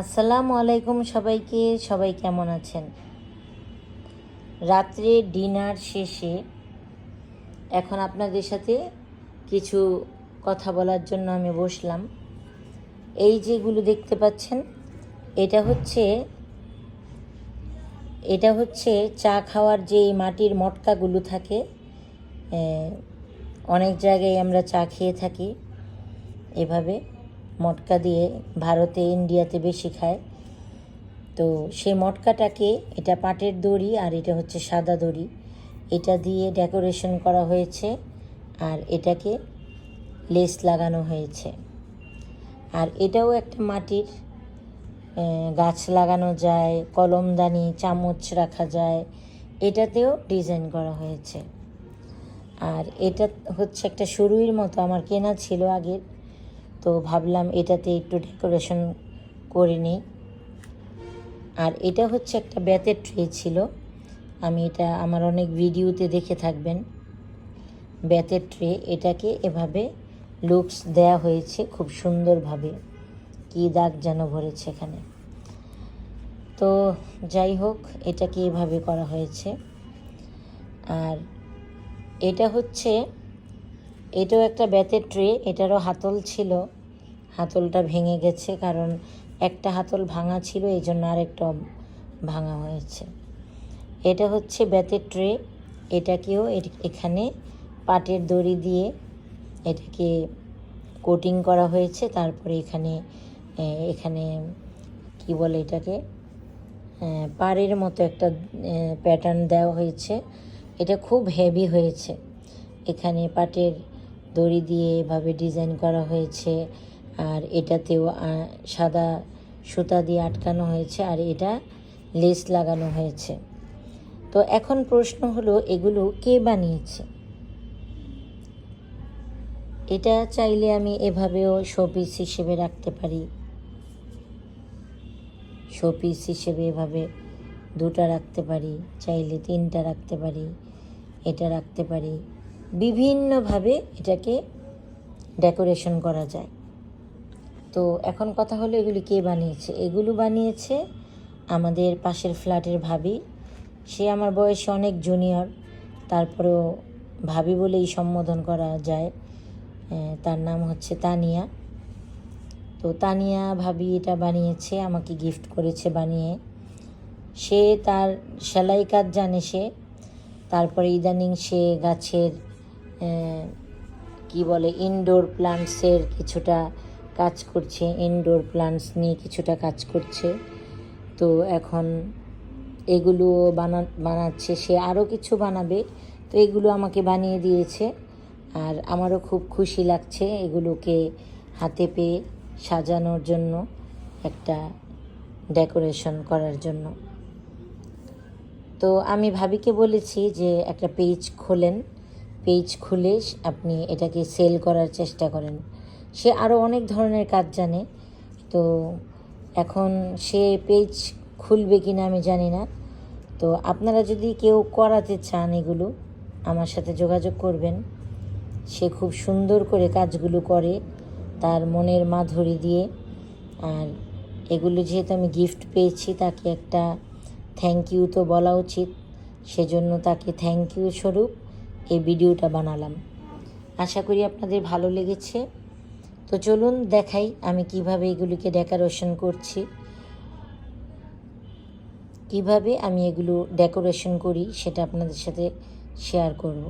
আসসালামু আলাইকুম সবাইকে, সবাই কেমন আছেন? রাত্রে ডিনার শেষে এখন আপনাদের সাথে কিছু কথা বলার জন্য আমি বসলাম। এই যেগুলো দেখতে পাচ্ছেন, এটা হচ্ছে এটা হচ্ছে চা খাওয়ার যে মাটির মটকাগুলো থাকে অনেক জায়গায় আমরা চা খেয়ে থাকি এভাবে। মটকা দিয়ে ভারতে, ইন্ডিয়াতে বেশি খায়। তো সেই মটকাটাকে এটা পাটের দড়ি আর এটা হচ্ছে সাদা দড়ি। এটা দিয়ে ডেকোরেশন করা হয়েছে আর এটাকে লেস লাগানো হয়েছে। আর এটাও একটা মাটির গাছ লাগানো যায়, কলমদানি, চামচ রাখা যায়। এটাতেও ডিজাইন করা হয়েছে। আর এটা হচ্ছে একটা সুরুইয়ের মতো। আমার কেনা ছিল আগের। তো ভাবলাম এটাতে একটু ডেকোরেশন করে নিই। আর এটা হচ্ছে একটা ব্যাতের ট্রে ছিল। আমি এটা আমার অনেক ভিডিওতে দেখে থাকবেন। ব্যাতের ট্রে এটাকে এভাবে লুকস দেয়া হয়েছে খুব সুন্দরভাবে। কি দাগ যেন ভরেছে এখানে। তো যাই হোক, এটাকে এভাবে করা হয়েছে। আর এটা হচ্ছে, এটাও একটা ব্যাতের ট্রে এটারও হাতল ছিল। হাতলটা ভেঙে গেছে কারণ একটা হাতল ভাঙা ছিল, এই জন্য আরেকটা ভাঙা হয়েছে। এটা হচ্ছে ব্যাতের ট্রে, এটাকেও এখানে পাটের দড়ি দিয়ে এটাকে কোটিং করা হয়েছে। তারপরে এখানে এখানে কি বলে এটাকে? পাড়ের মতো একটা প্যাটার্ন দেওয়া হয়েছে। এটা খুব হেভি হয়েছে। এখানে পাটের দড়ি দিয়ে এভাবে ডিজাইন করা হয়েছে। আর এটাতেও সাদা সুতা দিয়ে আটকানো হয়েছে আর এটা লেস লাগানো হয়েছে। তো এখন প্রশ্ন হলো, এগুলো কে বানিয়েছে? এটা চাইলে আমি এভাবেও শোপিস হিসেবে রাখতে পারি। শোপিস হিসেবে এভাবে দুটা রাখতে পারি, চাইলে তিনটা রাখতে পারি, এটা রাখতে পারি। বিভিন্নভাবে এটাকে ডেকোরেশন করা যায়। তো এখন কথা হলো এগুলি কে বানিয়েছে? এগুলো বানিয়েছে আমাদের পাশের ফ্ল্যাটের ভাবি। সে আমার বয়সে অনেক জুনিয়র। তারপরেও ভাবি বলেই সম্বোধন করা যায়। তার নাম হচ্ছে তানিয়া। তো তানিয়া ভাবি এটা বানিয়েছে, আমাকে গিফট করেছে বানিয়ে। সে তার সেলাই কাজ জানে সে। তারপরে ইদানিং সে গাছের কি বলে ইনডোর প্লান্টসের কিছুটা কাজ করছে ইনডোর প্লান্টস নিয়ে কিছুটা কাজ করছে। তো এখন এগুলো বানা, বানাচ্ছে, সে আরও কিছু বানাবে। তো এগুলো আমাকে বানিয়ে দিয়েছে আর আমারও খুব খুশি লাগছে এগুলোকে হাতে পেয়ে সাজানোর জন্য, একটা ডেকোরেশন করার জন্য। তো আমি ভাবিকে বলেছি যে একটা পেজ খোলেন। পেজ খুলে আপনি এটাকে সেল করার চেষ্টা করেন। সে আরও অনেক ধরনের কাজ জানে। তো এখন সে পেজ খুলবে কি না আমি জানি না। তো আপনারা যদি কেউ করাতে চান এগুলো, আমার সাথে যোগাযোগ করবেন। সে খুব সুন্দর করে কাজগুলো করে তার মনের মাধুরী দিয়ে। আর এগুলো যেহেতু আমি গিফট পেয়েছি, তাকে একটা থ্যাংক ইউ তো বলা উচিত। সেজন্য তাকে থ্যাংক ইউ স্বরূপ এই ভিডিওটা বানালাম। আশা করি আপনাদের ভালো লেগেছে। তো চলুন দেখাই আমি কীভাবে এগুলিকে ডেকোরেশন করছি। কীভাবে আমি এগুলো ডেকোরেশন করি সেটা আপনাদের সাথে শেয়ার করব।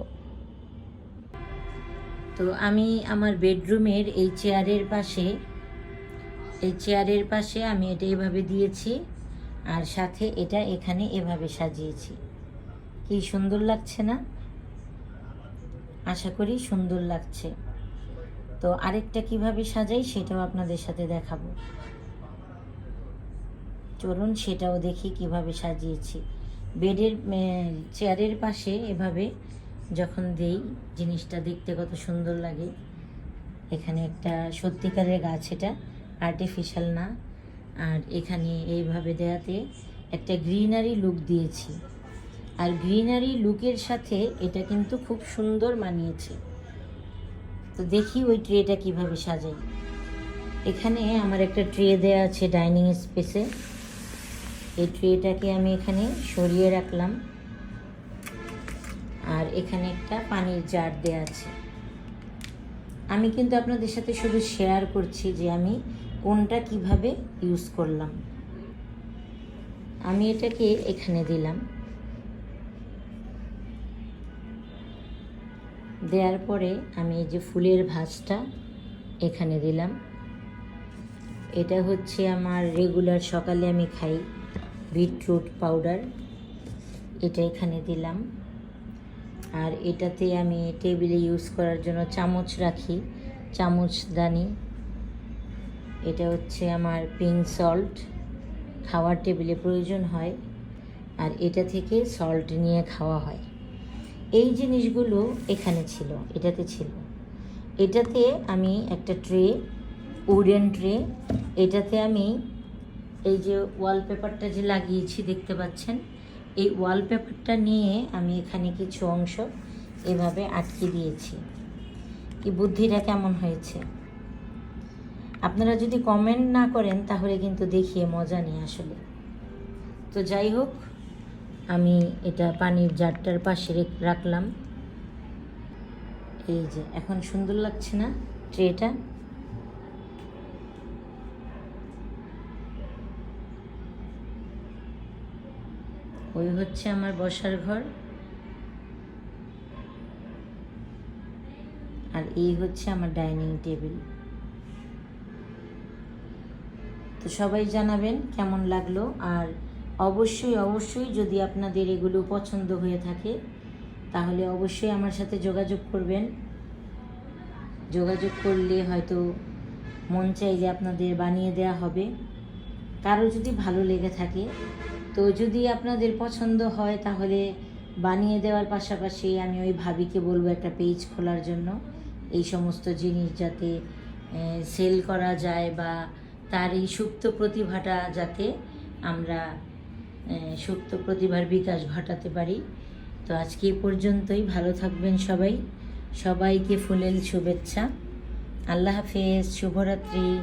তো আমি আমার বেডরুমের এই চেয়ারের পাশে, এই চেয়ারের পাশে আমি এটা এভাবে দিয়েছি আর সাথে এটা এখানে এভাবে সাজিয়েছি। কি সুন্দর লাগছে না? আশা করি সুন্দর লাগছে। তো আরেকটা কীভাবে সাজাই সেটাও আপনাদের সাথে দেখাবো। চলুন সেটাও দেখি কীভাবে সাজিয়েছি। বেডের চেয়ারের পাশে এভাবে যখন দেই, জিনিসটা দেখতে কত সুন্দর লাগে। এখানে একটা সত্যিকারের গাছ এটা আর্টিফিশিয়াল না। আর এখানে এইভাবে দেয়াতে একটা গ্রিনারি লুক দিয়েছি। আর গ্রিনারি লুকের সাথে এটা কিন্তু খুব সুন্দর মানিয়েছে। তো দেখি ওই ট্রেটা কীভাবে সাজাই। এখানে আমার একটা ট্রে দেওয়া আছে ডাইনিং স্পেসে। এই ট্রেটাকে আমি এখানে সরিয়ে রাখলাম। আর এখানে একটা পানির জার দেওয়া আছে। আমি কিন্তু আপনাদের সাথে শুধু শেয়ার করছি যে আমি কোনটা কীভাবে ইউজ করলাম। আমি এটাকে এখানে দিলাম। দেওয়ার পরে আমি এই যে ফুলের ভাঁজটা এখানে দিলাম। এটা হচ্ছে আমার রেগুলার সকালে আমি খাই বিটরুট পাউডার। এটা এখানে দিলাম। আর এটাতে আমি টেবিলে ইউজ করার জন্য চামচ রাখি চামচদানি এটা হচ্ছে আমার পিঙ্ক সল্ট খাওয়ার টেবিলে প্রয়োজন হয়। আর এটা থেকে সল্ট নিয়ে খাওয়া হয়। এই জিনিসগুলো এখানে ছিল, এটাতে ছিল। এটাতে আমি একটা ট্রে, উডেন ট্রে, এটাতে আমি এই যে ওয়ালপেপারটা যে লাগিয়েছি দেখতে পাচ্ছেন, এই ওয়ালপেপারটা নিয়ে আমি এখানে কিছু অংশ এভাবে আটকে দিয়েছি। কি বুদ্ধিটা কেমন হয়েছে? আপনারা যদি কমেন্ট না করেন তাহলে কিন্তু দেখিয়ে মজা নেই আসলে। তো যাই হোক আমি এটা পানির জারটার পাশে রেখ- রাখলাম। এই যে, এখন সুন্দর লাগছে না ট্রেটা? ওই হচ্ছে আমার বসার ঘর। আর এই হচ্ছে আমার ডাইনিং টেবিল। তো সবাই জানাবেন কেমন লাগল আর অবশ্যই অবশ্যই যদি আপনাদের এগুলো পছন্দ হয়ে থাকে, তাহলে অবশ্যই আমার সাথে যোগাযোগ করবেন। যোগাযোগ করলে হয়তো মন চাই যে আপনাদের বানিয়ে দেওয়া হবে। কারও যদি ভালো লেগে থাকে, তো যদি আপনাদের পছন্দ হয়, তাহলে বানিয়ে দেওয়ার পাশাপাশি আমি ওই ভাবিকে বলব একটা পেজ খোলার জন্য। এই সমস্ত জিনিস যাতে সেল করা যায় বা তার এই সুপ্ত প্রতিভাটা যাতে আমরা সুপ্ত প্রতিভার বিকাশ ঘটাতে পারি। তো আজকে এ পর্যন্তই। ভালো থাকবেন সবাই। সবাইকে ফুলেল শুভেচ্ছা। আল্লাহ হাফেজ। শুভরাত্রি।